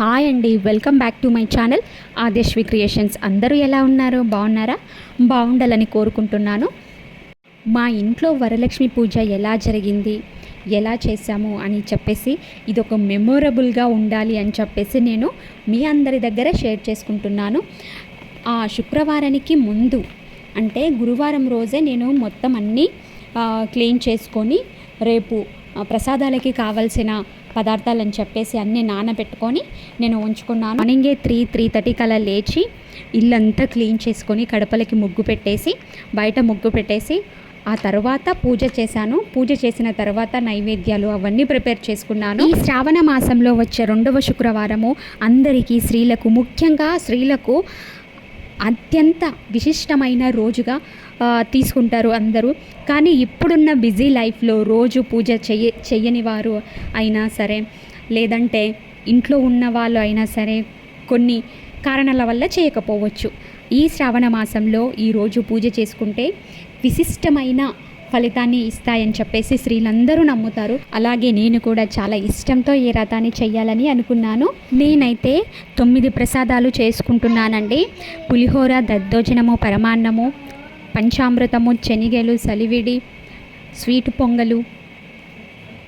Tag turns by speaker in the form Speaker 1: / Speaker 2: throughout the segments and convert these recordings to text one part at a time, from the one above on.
Speaker 1: Hi అండి welcome back to my channel Adeshvi creations. అందరూ ఎలా ఉన్నారు? బాగున్నారా? బాగుండాలని కోరుకుంటున్నాను. మా ఇంట్లో వరలక్ష్మి పూజ ఎలా జరిగింది? ఎలా చేశాము? అని చెప్పేసి ఇది ఒక మెమొరబుల్గా ఉండాలి అని చెప్పేసి నేను మీ అందరి దగ్గర షేర్ చేసుకుంటున్నాను. ఆ శుక్రవారానికి ముందు అంటే గురువారం రోజే నేను మొత్తం అన్నీ క్లీన్ చేసుకొని రేపు ప్రసాదాలకి కావాల్సిన పదార్థాలని చెప్పేసి అన్నీ నానబెట్టుకొని నేను ఉంచుకున్నాను. మార్నింగే త్రీ త్రీ థర్టీకి అలా లేచి ఇల్లంతా క్లీన్ చేసుకొని కడపలకి ముగ్గు పెట్టేసి బయట ముగ్గు పెట్టేసి ఆ తర్వాత పూజ చేశాను. పూజ చేసిన తర్వాత నైవేద్యాలు అవన్నీ ప్రిపేర్ చేసుకున్నాను. ఈ శ్రావణ మాసంలో వచ్చే రెండవ శుక్రవారము అందరికీ స్త్రీలకు ముఖ్యంగా స్త్రీలకు అత్యంత విశిష్టమైన రోజుగా తీసుకుంటారు అందరూ. కానీ ఇప్పుడున్న బిజీ లైఫ్లో రోజు పూజ చెయ్య చెయ్యని వారు అయినా సరే లేదంటే ఇంట్లో ఉన్న వాళ్ళు అయినా సరే కొన్ని కారణాల వల్ల చేయకపోవచ్చు. ఈ శ్రావణ మాసంలో ఈరోజు పూజ చేసుకుంటే విశిష్టమైన ఫలితాన్ని ఇస్తాయని చెప్పేసి స్త్రీలందరూ నమ్ముతారు. అలాగే నేను కూడా చాలా ఇష్టంతో ఈ రథాన్ని చేయాలని అనుకున్నాను. నేనైతే తొమ్మిది ప్రసాదాలు చేసుకుంటున్నానండి. పులిహోర దద్దోజనము పరమాన్నము పంచామృతము చెనిగెలు సలివిడి స్వీట్ పొంగలు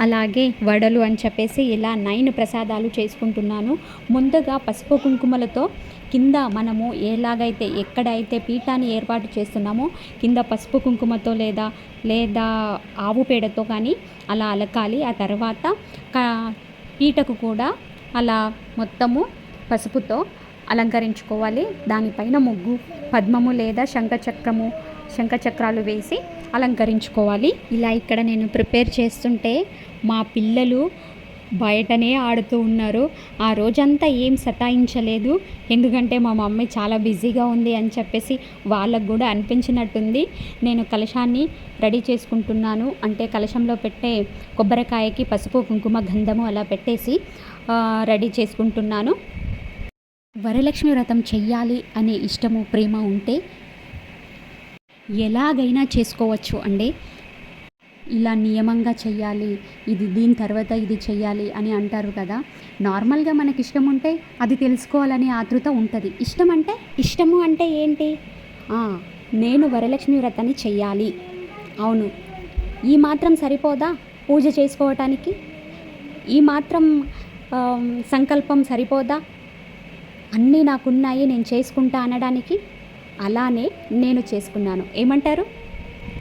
Speaker 1: అలాగే వడలు అని చెప్పేసి ఇలా నైన్ ప్రసాదాలు చేసుకుంటున్నాను. ముందుగా పసుపు కుంకుమలతో కింద మనము ఎలాగైతే ఎక్కడైతే పీఠాన్ని ఏర్పాటు చేస్తున్నామో కింద పసుపు కుంకుమతో లేదా లేదా ఆవు పేడతో కానీ అలా అలకాలి. ఆ తర్వాత క- పీటకు కూడా అలా మొత్తము పసుపుతో అలంకరించుకోవాలి. దానిపైన ముగ్గు పద్మము లేదా శంఖచక్రము శంఖచక్రాలు వేసి అలంకరించుకోవాలి. ఇలా ఇక్కడ నేను ప్రిపేర్ చేస్తుంటే మా పిల్లలు బయటనే ఆడుతూ ఉన్నారు. ఆ రోజంతా ఏం సతాయించలేదు. ఎందుకంటే మా మమ్మీ చాలా బిజీగా ఉంది అని చెప్పేసి వాళ్ళకు కూడా అనిపించినట్టుంది. నేను కలశాన్ని రెడీ చేసుకుంటున్నాను. అంటే కలశంలో పెట్టే కొబ్బరికాయకి పసుపు కుంకుమ గంధము అలా పెట్టేసి రెడీ చేసుకుంటున్నాను. వరలక్ష్మి వ్రతం చెయ్యాలి అనే ఇష్టము ప్రేమ ఉంటే ఎలాగైనా చేసుకోవచ్చు. అండి ఇలా నియమంగా చెయ్యాలి ఇది దీని తర్వాత ఇది చెయ్యాలి అని అంటారు కదా. నార్మల్గా మనకి ఇష్టం ఉంటే అది తెలుసుకోవాలని ఆతృత ఉంటుంది. ఇష్టం అంటే? ఇష్టము అంటే ఏంటి? నేను వరలక్ష్మి వ్రతాన్ని చెయ్యాలి. అవును. ఈ మాత్రం సరిపోదా? పూజ చేసుకోవటానికి? ఈ మాత్రం సంకల్పం సరిపోదా? అన్నీ నాకున్నాయి నేను చేసుకుంటా అనడానికి? అలానే నేను చేసుకున్నాను. ఏమంటారు?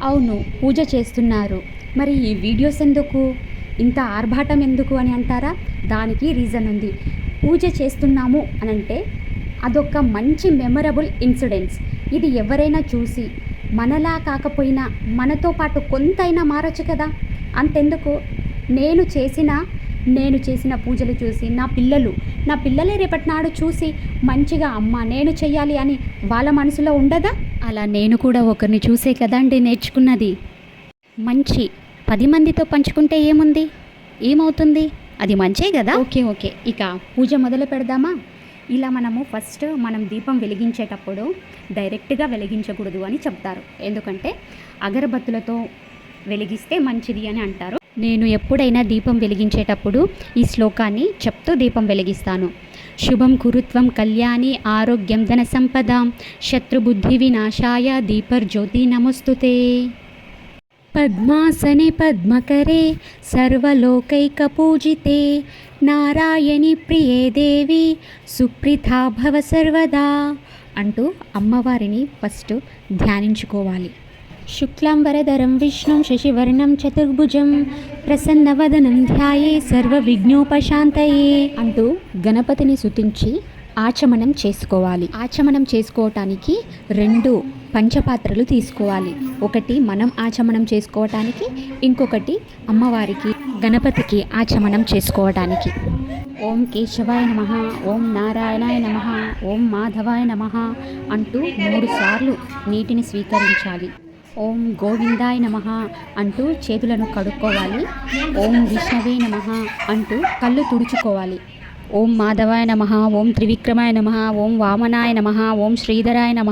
Speaker 1: అవును పూజ చేస్తున్నారు. మరి ఈ వీడియోస్ ఎందుకు? ఇంత ఆర్భాటం ఎందుకు అని అంటారా? దానికి రీజన్ ఉంది. పూజ చేస్తున్నాము అని అంటే అదొక మంచి మెమరబుల్ ఇన్సిడెంట్స్. ఇది ఎవరైనా చూసి మనలా కాకపోయినా మనతో పాటు కొంతైనా మారచ్చు కదా? అంతెందుకు? నేను చేసిన నేను చేసిన పూజలు చూసి నా పిల్లలు నా పిల్లలే రేపటి నాడు చూసి మంచిగా అమ్మ నేను చెయ్యాలి అని వాళ్ళ మనసులో ఉండదా? అలా నేను కూడా ఒకరిని చూసే కదండి నేర్చుకున్నది. మంచి పది మందితో పంచుకుంటే ఏముంది? ఏమవుతుంది? అది మంచే కదా? Okay okay. ఇక పూజ మొదలు పెడదామా? ఇలా మనము ఫస్ట్ మనం దీపం వెలిగించేటప్పుడు డైరెక్ట్గా వెలిగించకూడదు అని చెప్తారు. ఎందుకంటే అగరబత్తులతో వెలిగిస్తే మంచిది అని అంటారు. నేను ఎప్పుడైనా దీపం వెలిగించేటప్పుడు ఈ శ్లోకాన్ని చెప్తూ దీపం వెలిగిస్తాను. శుభం కురుత్వం కళ్యాణి ఆరోగ్యం ధన సంపద. శత్రుబుద్ధి వినాశాయ దీపర్జ్యోతి నమస్తుతే. పద్మాసనే పద్మకరే సర్వలోకైకపూజితే. నారాయణి ప్రియే దేవి సుప్రీతా భవ సర్వదా అంటూ అమ్మవారిని ఫస్ట్ ధ్యానించుకోవాలి. శుక్లాం వరదరం విష్ణుం శశివర్ణం చతుర్భుజం ప్రసన్నవదనం ధ్యాయే సర్వ విఘ్నోపశాంతయే అంటూ గణపతిని సుతించి ఆచమనం చేసుకోవాలి. ఆచమనం చేసుకోవటానికి రెండు పంచపాత్రలు తీసుకోవాలి. ఒకటి మనం ఆచమనం చేసుకోవటానికి ఇంకొకటి అమ్మవారికి గణపతికి ఆచమనం చేసుకోవటానికి. ఓం కేశవాయ నమ ఓం నారాయణాయ నమ ఓం మాధవాయ నమ అంటూ మూడు సార్లు నీటిని స్వీకరించాలి. ఓం గోవిందాయ నమ అంటూ చేతులను కడుక్కోవాలి. ఓం విష్ణవే నమ అంటూ కళ్ళు తుడుచుకోవాలి. ఓం మాధవాయ నమ ఓం త్రివిక్రమాయ నమ ఓం వామనాయ నమ ఓం శ్రీధరాయ నమ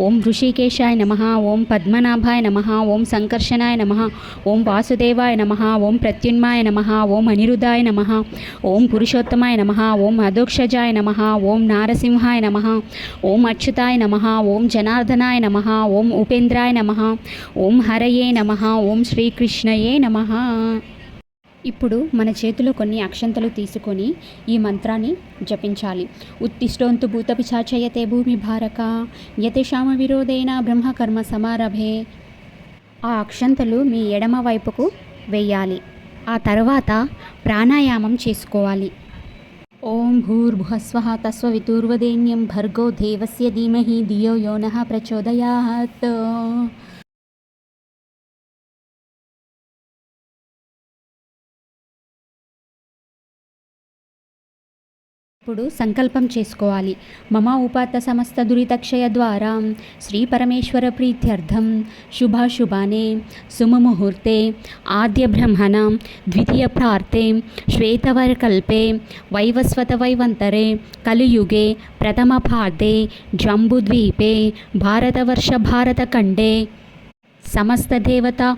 Speaker 1: ఓం ఋషికేశాయ నమ ఓం పద్మనాభాయ నమ ఓం సంకర్షణాయ నమ ఓం వాసుదేవాయ నమ ఓం ప్రత్యున్మాయ నమ ఓం అనిరుద్ధాయ నమ ఓం పురుషోత్తమాయ నమ ఓం అధోక్షజాయ నమ ఓం నారసింహాయ నమ ఓం అచ్యుతాయ నమ ఓం జనార్దనాయ నమ ఓం ఉపేంద్రాయ నమ ఓం హరయే నమ ఓం శ్రీకృష్ణయే నమ ఇప్పుడు మన చేతిలో కొన్ని అక్షంతలు తీసుకొని ఈ మంత్రాన్ని జపించాలి. ఉత్తిష్టోంతు భూతపిచాచయతే భూమి భారక యతేషామ విరోధేన బ్రహ్మకర్మ సమారభే. ఆ అక్షంతలు మీ ఎడమ వైపుకు వేయాలి. ఆ తర్వాత ప్రాణాయామం చేసుకోవాలి. ఓం భూర్భువస్వ తస్వవితుర్వదేన్యం భర్గో దేవస్య ధీమహి ధియో యోన ప్రచోదయాత్. ఇప్పుడు సంకల్పం చేసుకోవాలి. మమ ఉపాత సమస్త దురితక్షయ ద్వారా. శ్రీ పరమేశ్వర ప్రీత్యర్థం. శుభాశుభానే. సుమముహూర్తే. ఆద్య బ్రహ్మణ. ద్వితీయ ప్రార్థే. శ్వేతవరకల్పే. వైవస్వత వైవంతరే. కలియుగే. ప్రథమ భారతే జంబుద్వీపే. భారతవర్ష భారతఖండే. సమస్త దేవత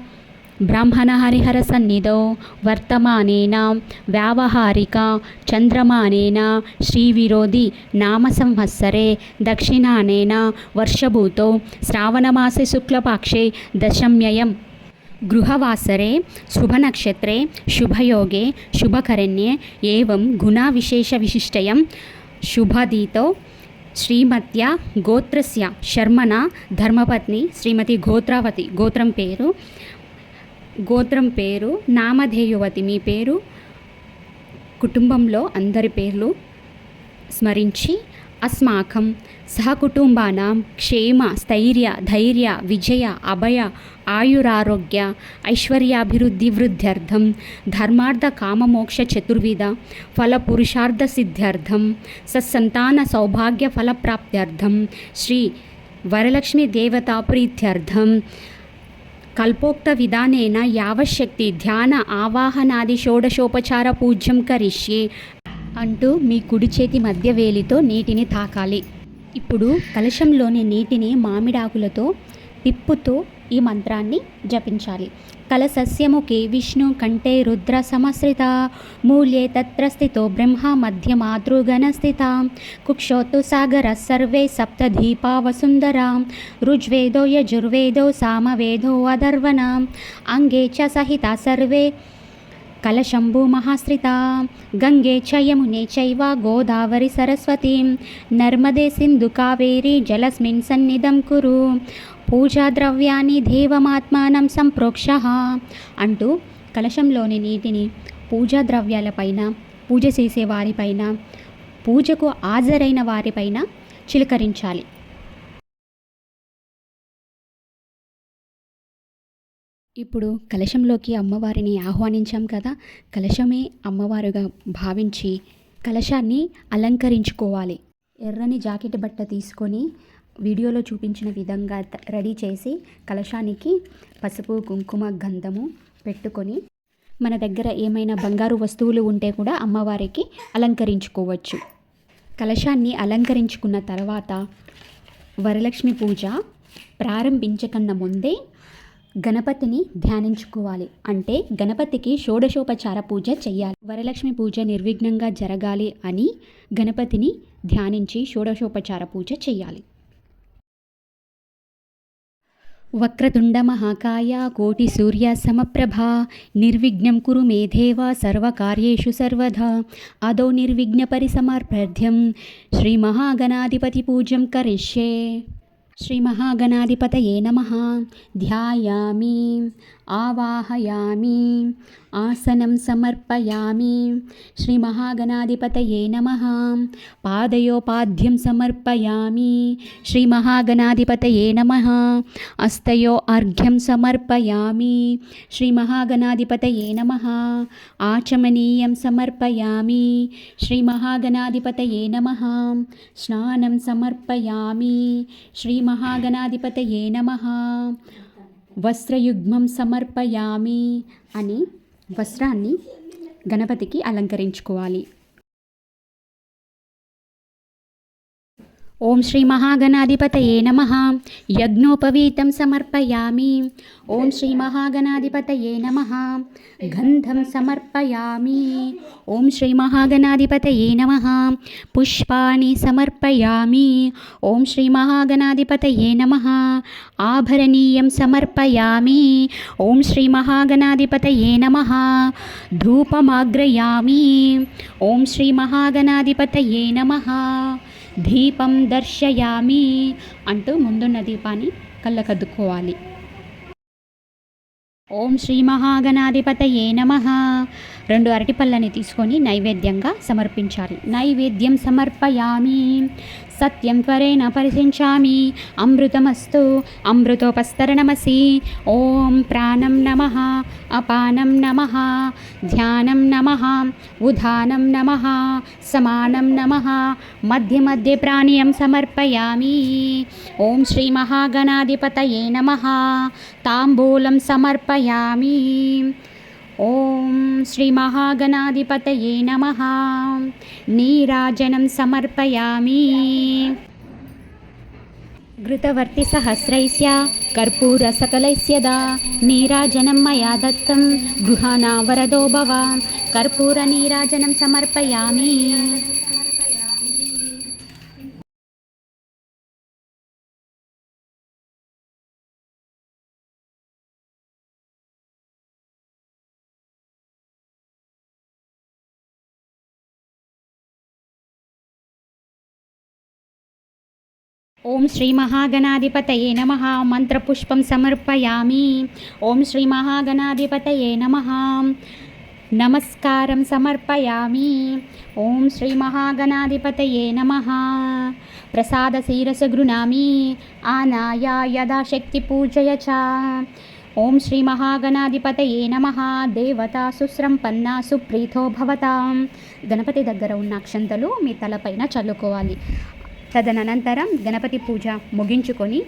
Speaker 1: బ్రాహ్మణహరిహర సన్నిధౌ వర్తమానేన వ్యావహారిక చంద్రమానేన శ్రీవిరోధి నామ సంవత్సరే దక్షిణానేన వర్షభూతో శ్రావణమాసే శుక్లపాక్షే దశమ్యయం గృహవాసరే శుభనక్షత్రే శుభయోగే శుభకరణ్యే ఏవం గుణవిశేషవిశిష్టయం శుభదీతో శ్రీమత్య గోత్రస్య శర్మణ ధర్మపత్ని శ్రీమతి గోత్రావతి గోత్రం పేరు గోత్రం పేరు నామధేయువతి. మీ పేరు? కుటుంబంలో అందరి పేర్లు స్మరించి అస్మాకం సహకుటుంబానాం క్షేమ స్థైర్య ధైర్య విజయ అభయ ఆయురారోగ్య ఐశ్వర్యాభివృద్ధి వృద్ధ్యర్థం ధర్మార్థ కామమోక్ష చతుర్విధ ఫల పురుషార్థ సిద్ధ్యర్థం సత్సంతాన సౌభాగ్య ఫలప్రాప్త్యర్థం శ్రీ వరలక్ష్మి దేవతా ప్రీత్యర్థం కల్పోక్త విధానేన యావశక్తి ధ్యాన ఆవాహనాది షోడశోపచార పూజ్యం కరిష్యే. అంటూ మీ కుడి చేతి మధ్య వేలితో నీటిని తాకాలి. ఇప్పుడు కలశంలోని నీటిని మామిడాకులతో తిప్పుతూ ఈ మంత్రాన్ని జపించాలి. కలసస్యముఖే విష్ణు కంఠే రుద్ర సమశ్రిత మూల్యే తత్ర స్థితో బ్రహ్మ మధ్య మాతృగణ స్థిత కుక్షోత్తు సాగర సర్వే సప్త దీపా వసుంధరా ఋగ్వేదో యజుర్వేదో సామవేదో అధర్వణ అంగే చ సహిత సర్వే కలశంభు మహాశ్రిత గంగే చ యమునే చైవ గోదావరి సరస్వతి నర్మదే సింధు కావేరీ జలస్మిన్ సన్నిధం కురు పూజా ద్రవ్యాన్ని దేవమాత్మానం సంప్రోక్ష అంటూ కలశంలోని నీటిని పూజా ద్రవ్యాలపైన పూజ చేసే వారిపైన పూజకు హాజరైన వారిపైన చిలకరించాలి. ఇప్పుడు కలశంలోకి అమ్మవారిని ఆహ్వానించాం కదా కలశమే అమ్మవారుగా భావించి కలశాన్ని అలంకరించుకోవాలి. ఎర్రని జాకెట్ బట్ట తీసుకొని వీడియోలో చూపించిన విధంగా రెడీ చేసి కలశానికి పసుపు కుంకుమ గంధము పెట్టుకొని మన దగ్గర ఏమైనా బంగారు వస్తువులు ఉంటే కూడా అమ్మవారికి అలంకరించుకోవచ్చు. కలశాన్ని అలంకరించుకున్న తర్వాత వరలక్ష్మి పూజ ప్రారంభించకన్నా ముందే గణపతిని ధ్యానించుకోవాలి. అంటే గణపతికి షోడశోపచార పూజ చేయాలి వరలక్ష్మి పూజ నిర్విఘ్నంగా జరగాలి అని గణపతిని ధ్యానించి షోడశోపచార పూజ చేయాలి వక్రతుండ మహాకాయ కోటి సూర్య సమప్రభ నిర్విఘ్నం కురు మే దేవ సర్వకార్యేషు సర్వదా అదో నిర్విఘ్న పరిసమర్పథ్యం శ్రీ మహాగణాధిపతి పూజ్యం కరిష్యే. శ్రీ మహాగణాధిపతయే నమ. ధ్యాయామి. आवाहयामि। आसनं समर्पयामि। श्रीमहागणाधिपतये नमः। पादयोपाद्यं समर्पयामि। श्रीमहागणाधिपतये नमः। हस्तयो अर्घ्यं समर्पयामि। श्रीमहागणाधिपतये नमः। आचमनीयं समर्पयामि। श्रीमहागणाधिपतये नमः। स्नानं समर्पयामि। श्रीमहागणाधिपतये नमः। వస్త్రయుగ్మం సమర్పయామి అని వస్త్రాన్ని గణపతికి అలంకరించుకోవాలి. ఓం శ్రీ మహాగణాధిపతయే నమ. యజ్ఞోపవీతం సమర్పయామి. ఓం శ్రీ మహాగణాధిపతయే నమ. గంధం సమర్పయామి. ఓం శ్రీ మహాగణాధిపతయే నమ. పుష్పాణి సమర్పయామి. ఓం శ్రీ మహాగణాధిపతయే నమ. ఆభరణీయం సమర్పయామి. ఓం శ్రీ మహాగణాధిపతయే నమ. ధూపమాగ్రయామి. ఓం శ్రీ మహాగణాధిపతయే నమ. దీపం దర్శయామి అంటూ ముందున్న దీపాన్ని కళ్ళకద్దుకోవాలి. ఓం శ్రీ మహాగణాధిపతయే నమ. రెండు అరటిపళ్ళని తీసుకొని నైవేద్యంగా సమర్పించాలి. నైవేద్యం సమర్పయామి. సత్యం త్వరేణ పరిశించామి. అమృతమస్తు. అమృతోపస్తరణమసి. ఓం ప్రాణం నమ. అపానం నమ. ధ్యానం నమ. ఉధానం నమ. సమానం నమ. మధ్య మధ్య ప్రాణీయం సమర్పయామి. ఓం శ్రీ మహాగణాధిపతయే నమ. తాంబూలం సమర్పయామి. ఓం శ్రీ మహాగణాధిపతయే నమ నీరాజనం సమర్పయామి घृतवर्ति सहस्रैस्य कर्पूरसकलैस्य दा नीराजनं मया दत्तं गृहाणा वरदो भव कर्पूरनीराजनं समर्पयामि ఓం శ్రీ మహాగణాధిపతయే నమ. మంత్రపుష్పం సమర్పయామి. ఓం శ్రీ మహాగణాధిపతయే నమ. నమస్కారం సమర్పయామి. ఓం శ్రీ మహాగణాధిపతయే నమ. ప్రసాద శీరస గృణామి. ఆనాయ యథాశక్తి పూజయ చ. ఓం శ్రీ మహాగణాధిపతయే నమ. దేవత సుస్రంపన్న సుప్రీతో భవతాం. గణపతి దగ్గర ఉన్న అక్షంతలు మీ తలపైన చల్లుకోవాలి. తదనంతరం గణపతి పూజ ముగించుకొని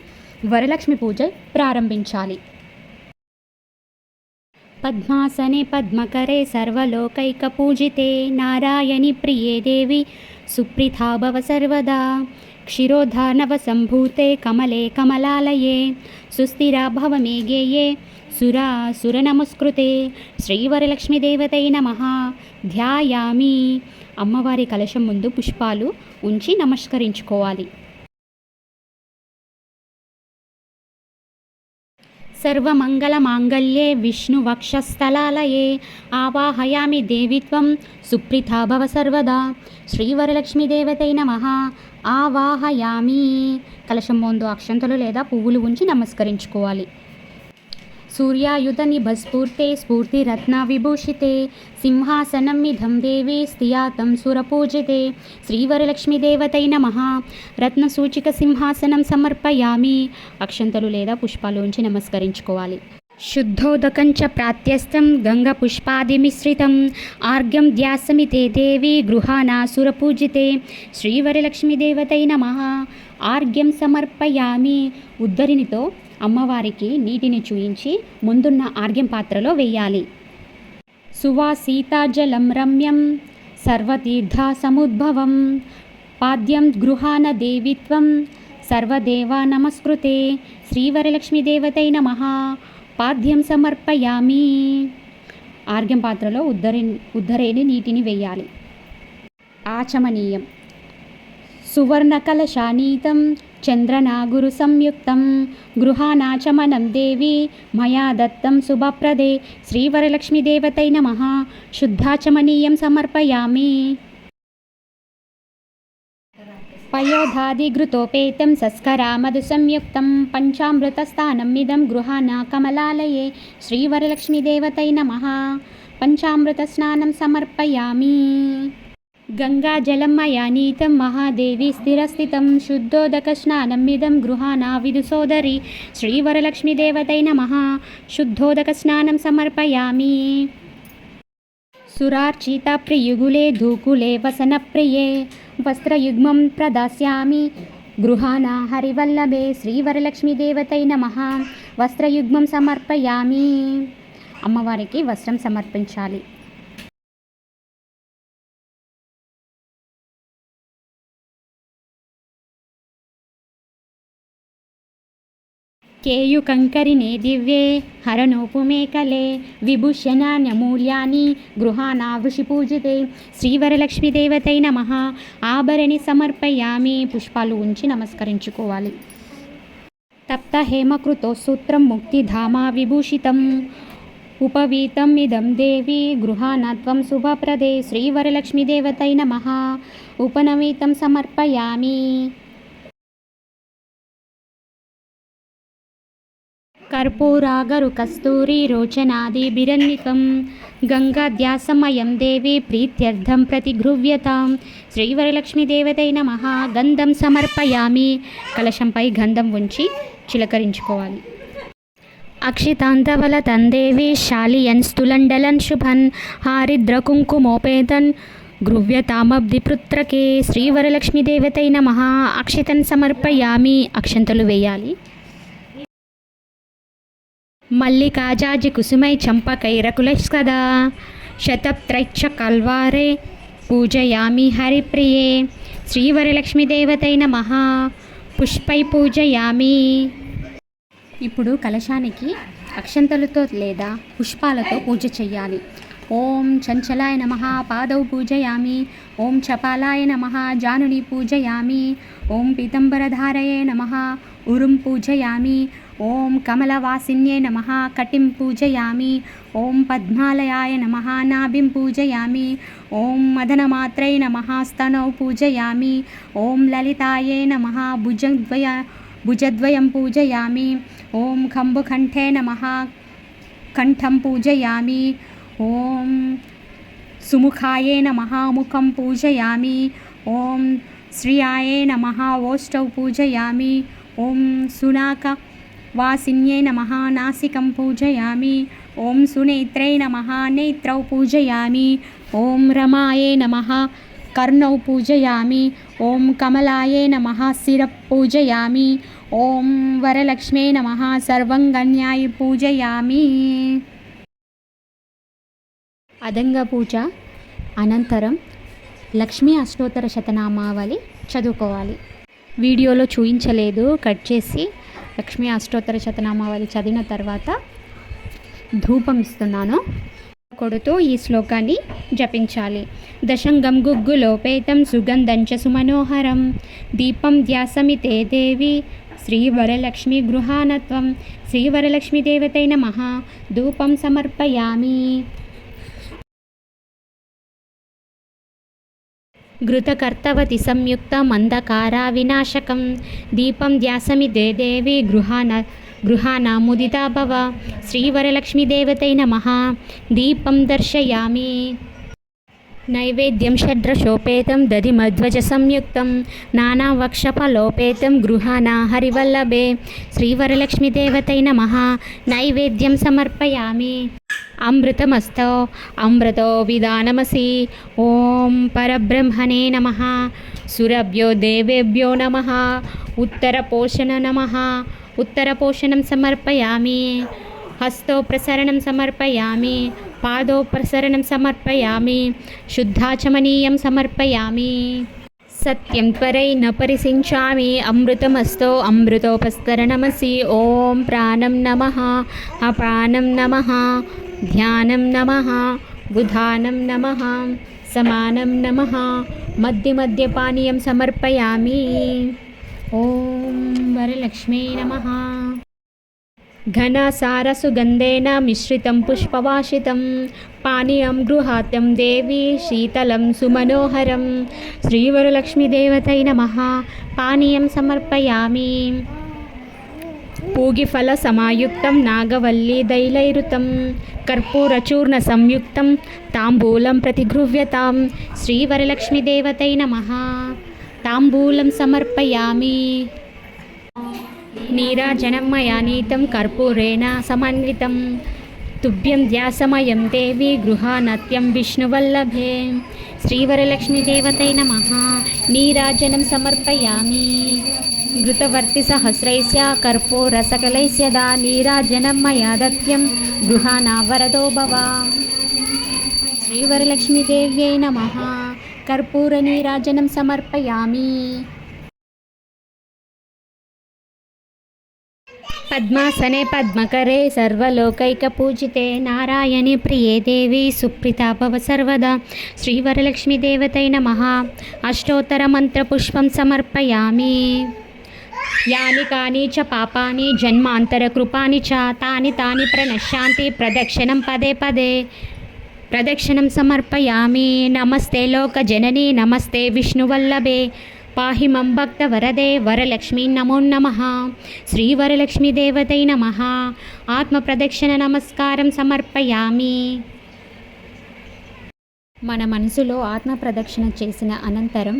Speaker 1: వరలక్ష్మి పూజ ప్రారంభించాలి. పద్మాసనే పద్మకరే సర్వలోకైకపూజితే నారాయణి ప్రియే దేవి సుప్రీతాభవ సర్వదా. క్షిరోధానవ సంభూతే కమలే కమలాలయే సుస్థిరా భవ మే గేయే సురా శ్రీవరలక్ష్మీదేవతై నమ. ధ్యాయామి. అమ్మవారి కలశం ముందు పుష్పాలు ఉంచి నమస్కరించుకోవాలి. సర్వమంగళమాంగళ్యే విష్ణువక్షస్థలాలయే ఆవాహయామి దేవిత్వం సుప్రీతాభవ సర్వదా. శ్రీవరలక్ష్మీదేవతై నమ. ఆవాహయామి. కలశం ముందు అక్షంతలు లేదా పువ్వులు ఉంచి నమస్కరించుకోవాలి. సూర్యాయుధ నిభస్ఫూర్తే స్ఫూర్తిరత్న విభూషితే సింహాసనం ఇదం స్థియాతం సురపూజితే. శ్రీవరలక్ష్మీదేవతై నమ. రత్నసూచిక సింహాసనం సమర్పయామి. అక్షంతలు లేదా పుష్పాలోంచి నమస్కరించుకోవాలి. శుద్ధోదకంచ ప్రాత్యస్థం గంగ పుష్పాదిమిశ్రితం ఆర్ఘ్యం ధ్యాసమితే దేవి గృహానా సురపూజితే. శ్రీవరలక్ష్మీదేవతై నమ. ఆర్ఘ్యం సమర్పయామి. ఉద్ధరినితో అమ్మవారికి నీటిని చూయించి ముందున్న ఆర్గ్యం పాత్రలో వేయాలి. సువాసీతాజలం రమ్యం సర్వతీర్థ సముద్భవం పాద్యం గృహాన దేవిత్వం సర్వదేవా నమస్కృతే శ్రీవరలక్ష్మీదేవతై నమ పాద్యం సమర్పయామి. ఆర్గ్యం పాత్రలో ఉద్ధరి ఉద్ధరేణి నీటిని వేయాలి. ఆచమనీయం. సువర్ణకలశానీతం చంద్రనాగురు సంయుక్తం. గృహానాచమనం దేవి. మయా దత్తం శుభప్రదే. శ్రీవరలక్ష్మీదేవతై నమ. శుద్ధాచమనీయం సమర్పయామి. పయోధాదిఘృతోపేతం సస్కరామధు సంయుక్తం పంచామృతస్థానం ఇదం గృహాన కమలాలయే శ్రీవరలక్ష్మీదేవతై నమ. పంచామృతస్నానం సమర్పయామి. గంగాజలం మయా నీతం మహాదేవి స్థిరస్థితం శుద్ధోదకస్నానమిదం గృహానా విదుసోదరి శ్రీవరలక్ష్మీదేవతై నమ శుద్ధోదకస్నానం సమర్పయామి సురార్చిత ప్రియుగులే ధూకులే వసనప్రియే వస్త్రయుగ్మం ప్రదాస్యామి గృహానా హరివల్లభే శ్రీవరలక్ష్మీదేవతై నమ వస్త్రయుగ్మం సమర్పయామి అమ్మవారికి వస్త్రం సమర్పించాలి కేయుకంకరినే దివ్యే హరనోపుమేకలే విభూషణాన్యమూల్యాని గృహానా వృషి పూజితే శ్రీవరలక్ష్మీదేవతై నమ ఆభరణి సమర్పయామి పుష్పాలు ఉంచి నమస్కరించుకోవాలి। తప్త హేమకృతో సూత్రం ముక్తిధామా విభూషితం। ఉపవీతం ఇదం దేవి గృహానత్వం శుభప్రదే శ్రీవరలక్ష్మీదేవతై నమ। ఉపనవీతం సమర్పయామి। కర్పూరాగరు కస్తూరి రోచనాది బిరన్నికం గంగాధ్యాసమయం దేవి ప్రీత్యర్థం ప్రతిగృహ్యతాం శ్రీవరలక్ష్మీదేవతై నమ గంధం సమర్పయామి కలశంపై గంధం ఉంచి చిలకరించుకోవాలి అక్షితాంతవల తందేవి శాలియన్ స్థులండలన్ శుభన్ హారిద్ర కుంకుమోపేతన్ గృహ్యతామబ్ధిపుత్రకే శ్రీవరలక్ష్మీదేవతై నమ అక్షితన్ సమర్పయామి అక్షంతలు వేయాలి మల్లికాజాజి కుసుమై చంపకై రకులస్కదా శతత్రైక్ష కల్వారే పూజయామి హరిప్రియే. శ్రీవరలక్ష్మీదేవతై నమ. పుష్పై పూజయామి. ఇప్పుడు కలశానికి అక్షంతలతో లేదా పుష్పాలతో పూజ చేయాలి ఓం చంచలాయ నమ పాదౌ పూజయామి. ఓం చపాలాయ నమ జానుని పూజయామి. ఓం పీతంబరధారయే నమ ఉరుం పూజయామి. ఓం కమలవాసిన్యే నమ కటిం పూజయామి. ఓం పద్మాలయాయ నమ నాభిం పూజయామి. ఓం మదనమాత్రై నమ స్తనౌ పూజయామి. ఓం లలితాయే నమ భుజద్వయ భుజద్వయం పూజయామి. ఓం ఖంబుకంఠే నమ కంఠం పూజయామి. ఓం సుముఖాయే నమ ముఖం పూజయామి. ఓం శ్రియాయే నమ ఓష్టౌ పూజయామి. ఓం సునాక వాసిన్యే నమ నాసికం పూజయామి ఓం సునేత్రై నమ నేత్రౌ పూజయామి ఓం రమాయే నమ కర్ణౌ పూజయామి ఓం కమలాయే నమ శిర పూజయామి ఓం వరలక్ష్మే నమ సర్వంగన్యాయ పూజయామి అదంగ పూజ అనంతరం లక్ష్మీ అష్టోత్తర శతనామావళి చదువుకోవాలి వీడియోలో చూపించలేదు కట్ చేసి లక్ష్మీ అష్టోత్తర శతనామావళి చదివిన తర్వాత ధూపం ఇస్తున్నాను. కొడుతూ ఈ శ్లోకాన్ని జపించాలి. దశంగం గుగ్గులోపేతం సుగంధంచ సుమనోహరం. దీపం ధ్యాసమితే దేవి శ్రీవరలక్ష్మి గృహానత్వం. శ్రీవరలక్ష్మీదేవతై నమ. ధూపం సమర్పయామి. ఘృతకర్తవతి సంయుక్త మందకారా వినాశకం దీపం ధ్యాసమిదే దేవి గృహాన గృహాన ముదితా భవ శ్రీవరలక్ష్మీదేవతై నమ. దీపం దర్శయామి. నైవేద్యం షడ్రశోపేతం దధిమధ్వజ సంయుక్తం. నానావక్షఫలోపేతం గృహాన హరివల్లభే. శ్రీవరలక్ష్మీదేవతై నమ. నైవేద్యం సమర్పయామి. అమృతమస్తో. అమృతో విధానమసి. ఓం పరబ్రహ్మణే నమ. సురభ్యో దేవేభ్యో నమ. ఉత్తరపోషణ నమ. ఉత్తరపోషణం సమర్పయామి. హస్తో ప్రసరణం సమర్పయామి. పాదో ప్రసరణం సమర్పయామి శుద్ధాచమనీయం సమర్పయామి సత్యం త్వరై న పరిసించామి అమృతమస్తో అమృతోపస్తరణమసి ఓం ప్రాణం నమ అపానం నమ ధ్యానం నమ బుధానం నమ సమానం నమ మధ్య మధ్య పానీయం సమర్పయామి ఓం వరలక్ష్మీ నమ ఘనసారసుగంధేన మిశ్రితం పుష్పవాసితం. పానీయం గృహాత్యం దేవి శీతలం సుమనోహరం. శ్రీవరలక్ష్మీదేవతై నమ. పానీయం సమర్పయామి. పూగిఫల సమాయుక్తం నాగవల్లి దైలైరుతం కర్పూరచూర్ణ సంయుక్తం తాంబూలం ప్రతిగృహ్యతాం. శ్రీవరలక్ష్మీదేవతై నమ. తాంబూలం సమర్పయామి. నీరాజనం మయా నీతం కర్పూరేణ సమన్వితం తుభ్యం ధ్యాసమయం దేవి గృహానత్యం విష్ణువల్లభే శ్రీవరలక్ష్మీదేవతై నమ నీరాజనం సమర్పయామి घृतवर्तिसहस्रैस्य कर्पूरसकलैस्य दा नीराजनं मया दत्यं गृहाना वरदो भव श्रीवरलक्ष्मीदेव्यै नमः कर्पूरनीराजनं समर्पयामि పద్మాసనే పద్మకరే సర్వలోకైక పూజితే నారాయణి ప్రియే దేవి సుప్రీతా భవ సర్వదా. శ్రీవరలక్ష్మీ దేవతై నమ. అష్టోత్తరమంత్రపుష్పం సమర్పయామి. యాని కాని చ పాపాని జన్మాంతర కృపాని చ తాని తాని ప్రణశ్యాంతి ప్రదక్షిణం పదే పదే. ప్రదక్షిణం సమర్పయామి. నమస్తే లోక జనని నమస్తే విష్ణువల్లభే. పాహి మం భక్తవరదే వరలక్ష్మీ నమో నమ శ్రీవరలక్ష్మీదేవతై నమ ఆత్మప్రదక్షిణ నమస్కారం సమర్పయామి మన మనసులో ఆత్మప్రదక్షిణ చేసిన అనంతరం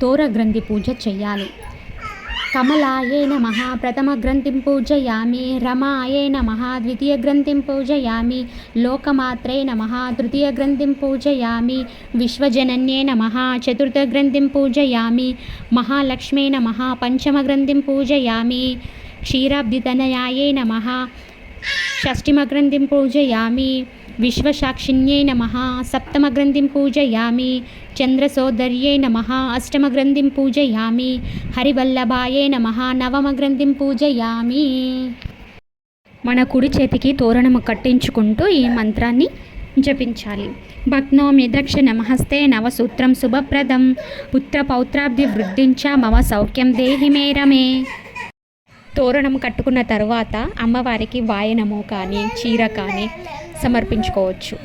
Speaker 1: తోర గ్రంథి పూజ చేయాలి. కమలాయే నమ ప్రథమ గ్రంథిం పూజయామి రమాయే నమ ద్వితీయ గ్రంథిం పూజయామి లోకమాత్రే నమ తృతీయ గ్రంథిం పూజయామి విశ్వజనన్యే నమ చతుర్థ గ్రంథిం పూజయామి మహాలక్ష్మే నమ పంచమ గ్రంథిం పూజయామి క్షీరాబ్దితనయాయే నమ షష్ఠిమగ్రంథిం పూజయామి విశ్వసాక్షిణ్యే నమ సప్తమ గ్రంథిం పూజయామి చంద్రసోదర్యే నమ అష్టమగ్రంథిం పూజయామి హరివల్లభాయే నమ నవమగ్రంథిం పూజయామి మన కుడి చేతికి తోరణము కట్టించుకుంటూ ఈ మంత్రాన్ని జపించాలి. భగ్నోమి నమహస్తే నవసూత్రం శుభప్రదం. పుత్ర పౌత్రాబ్ది వృద్ధించ మమ సౌఖ్యం దేహి మేరమే తోరణం కట్టుకున్న తర్వాత అమ్మవారికి వాయనము కానీ చీర కానీ సమర్పించుకోవచ్చు.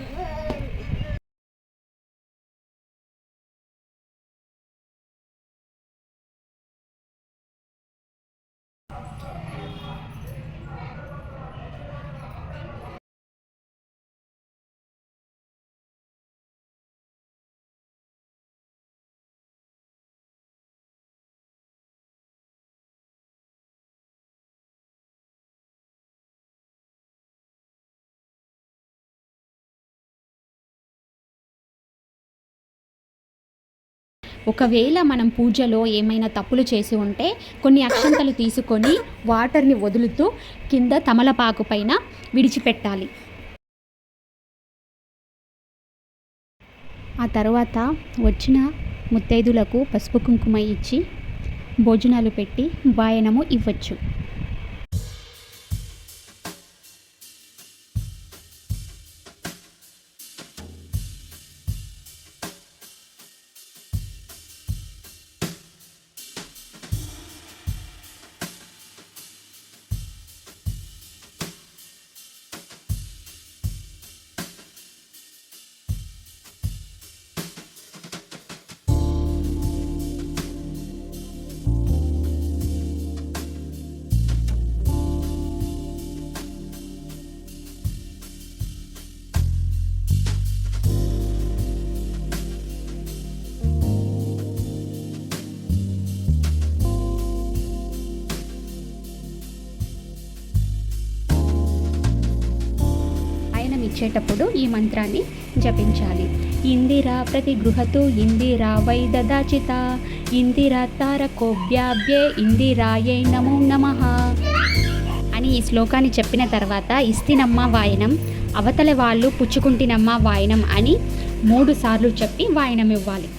Speaker 1: ఒకవేళ మనం పూజలో ఏమైనా తప్పులు చేసి ఉంటే కొన్ని అక్షంతలు తీసుకొని వాటర్ని వదులుతూ కింద తమలపాకు పైన విడిచిపెట్టాలి. ఆ తర్వాత వచ్చిన ముత్తైదులకు పసుపు కుంకుమ ఇచ్చి భోజనాలు పెట్టి వాయనము ఇవ్వచ్చు. వచ్చేటప్పుడు ఈ మంత్రాన్ని జపించాలి. ఇందిరా ప్రతి గృహతు ఇందిరా వై దదాచిత. ఇందిరా తారకోభ్యాభ్యే ఇందిరాయే నమో నమ. అని ఈ శ్లోకాన్ని చెప్పిన తర్వాత ఇస్తినమ్మ వాయనం అవతల వాళ్ళు పుచ్చుకుంటినమ్మ వాయనం అని మూడు సార్లు చెప్పి వాయనం ఇవ్వాలి